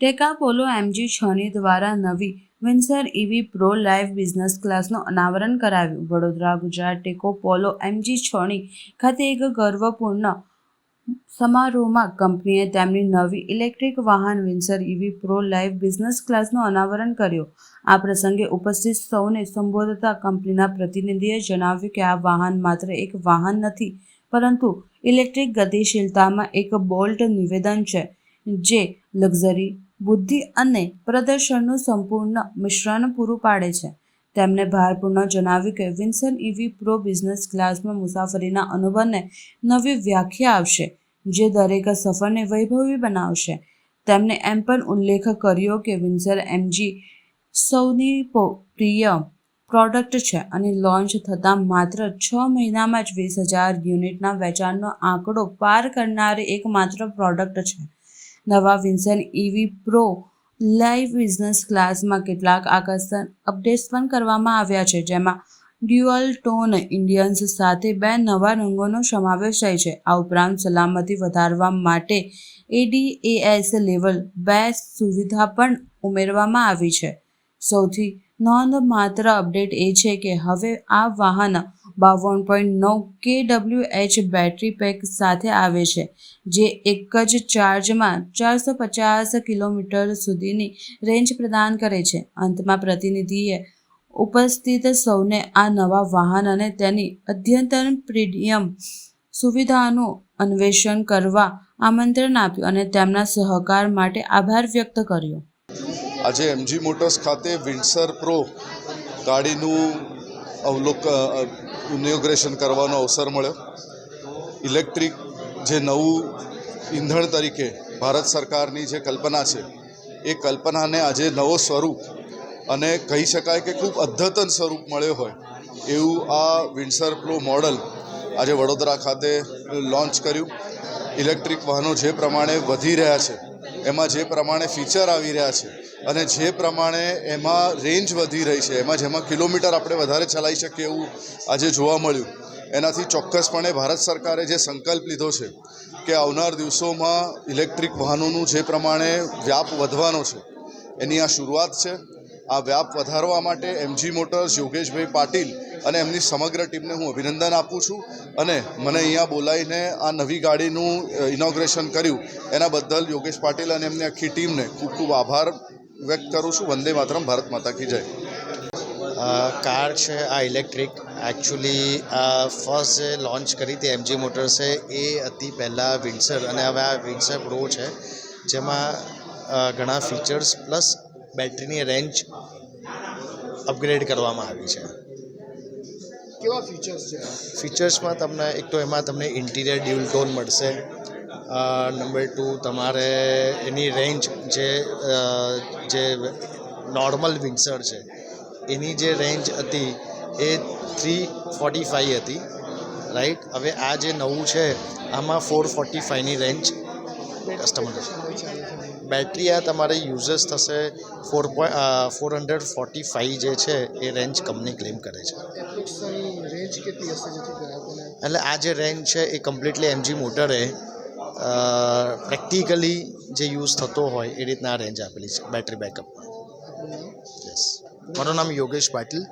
ટેકા પોલો એમજી છની દ્વારા નવી Windsor EV pro live business ક્લાસનું અનાવરણ કરાવ્યું. વડોદરા, ગુજરાત ટેકો પોલો એમજી છોણી ખાતે એક ગર્વપૂર્ણ સમારોહમાં કંપનીએ તેમની નવી ઇલેક્ટ્રિક વાહન Windsor EV pro live business ક્લાસનું અનાવરણ કર્યું. આ પ્રસંગે ઉપસ્થિત સૌને સંબોધતા કંપનીના પ્રતિનિધિએ જણાવ્યું કે આ વાહન માત્ર એક વાહન નથી, પરંતુ ઇલેક્ટ્રિક ગતિશીલતામાં એક બોલ્ટ નિવેદન છે, જે લક્ઝરી બુદ્ધિ અને પ્રદર્શનનું સંપૂર્ણ મિશ્રણ પૂરું પાડે છે. તેમણે ભારપૂર્ણ જણાવ્યું કે વિન્સન ઇવી પ્રો બિઝનેસ ક્લાસમાં મુસાફરીના અનુભવને નવી વ્યાખ્યા આવશે જે દરેક સફરને વૈભવી બનાવશે. તેમણે એમ પણ ઉલ્લેખ કર્યો કે વિન્સર એમજી સૌની પ્રિય પ્રોડક્ટ છે અને લોન્ચ થતાં માત્ર છ મહિનામાં જ વીસ હજાર યુનિટના વેચાણનો આંકડો પાર કરનારી એકમાત્ર પ્રોડક્ટ છે. નવા Windsor EV pro live business ક્લાસમાં કેટલાક આકર્ષણ અપડેટ્સ પણ કરવામાં આવ્યા છે, જેમાં ડ્યુઅલ ટોન ઇન્ડિયન્સ સાથે બે નવા રંગોનો સમાવેશ થાય છે. આ ઉપરાંત સલામતી વધારવા માટે એડીએએસ લેવલ બે સુવિધા પણ ઉમેરવામાં આવી છે. સૌથી નોંધમાત્ર અપડેટ એ છે કે હવે આ વાહન બાવન પોઈન્ટ નવ કે ડબલ્યુ એચ બેટરી પેક સાથે આવે છે, જે એક જ ચાર્જમાં ચારસો પચાસ કિલોમીટર સુધીની રેન્જ પ્રદાન કરે છે. અંતમાં પ્રતિનિધિએ ઉપસ્થિત સૌને આ નવા વાહન અને તેની અદ્યતન પ્રીમિયમ સુવિધાનું અન્વેષણ કરવા આમંત્રણ આપ્યું અને તેમના સહકાર માટે આભાર વ્યક્ત કર્યો. આજે એમજી મોટર્સ ખાતે વિન્સર પ્રો ગાડીનું અવલોક ઇનોગ્રેશન કરવાનો અવસર મળ્યો. ઇલેક્ટ્રિક જે નવું ઈંધણ તરીકે ભારત સરકારની જે કલ્પના છે, એ કલ્પનાને આજે નવો સ્વરૂપ અને કહી શકાય કે ખૂબ અદ્યતન સ્વરૂપ મળ્યો હોય, એવું આ વિન્સર પ્રો મોડલ આજે વડોદરા ખાતે લોન્ચ કર્યું. ઇલેક્ટ્રિક વાહનો જે પ્રમાણે વધી રહ્યા છે એમાં જે પ્રમાણે ફીચર આવી રહ્યા છે અને જે પ્રમાણે એમાં રેન્જ વધી રહી છે, એમાં જેમાં કિલોમીટર આપણે વધારે ચલાવી શકીએ એવું આજે જોવા મળ્યું. એનાથી ચોક્કસપણે ભારત સરકારે જે સંકલ્પ લીધો છે કે આવનાર દિવસોમાં ઇલેક્ટ્રિક વાહનોનું જે પ્રમાણે વ્યાપ વધવાનો છે, એની આ શરૂઆત છે. આ વ્યાપ વધારવા માટે એમજી મોટર્સ યોગેશભાઈ પાટીલ અને એમની સમગ્ર ટીમને હું અભિનંદન આપું છું અને મને અહીંયા બોલાવીને આ નવી ગાડીનું ઇનોગ્રેશન કર્યું. એના બદલ યોગેશ પાટીલ અને એમની આખી ટીમને ખૂબ ખૂબ આભાર વ્યક્ત કરું છું. વંદે માતરમ, ભારત માતા કી જય. કાર છે, આ ઇલેક્ટ્રિક એકચ્યુઅલી આ ફર્સ્ટ જે લોન્ચ કરી હતી એમજી મોટર્સે એ હતી પહેલાં વિન્સર અને હવે આ વિન્સર પ્રો છે. જેમાં ઘણા ફીચર્સ પ્લસ બેટરીની રેન્જ અપગ્રેડ કરવામાં આવી છે. કેવા ફીચર્સ છે? ફીચર્સમાં તમને એક તો એમાં તમને ઇન્ટિરિયર ડ્યુલ ટોન મળશે. નંબર ટુ તમારે એની રેન્જ જે જે નોર્મલ વિન્સર છે એની જે રેન્જ હતી એ થ્રી ફોર્ટી ફાઇવ હતી રાઈટ? હવે આ જે નવું છે આમાં ફોર ફોર્ટી ફાઇવની રેન્જ કસ્ટમર બેટરી આ તમારે યુઝર્સ થશે four point four hundred forty five જે છે, એ રેન્જ કંપની ક્લેમ કરે છે. એટલે આ જે રેન્જ છે, એ કમ્પ્લીટલી એમજી મોટરે પ્રેક્ટિકલી જે યુઝ થતો હોય, એ રીતના રેન્જ આપેલી છે બેટરી બેકઅપ યસ મારું નામ યોગેશ પાટીલ.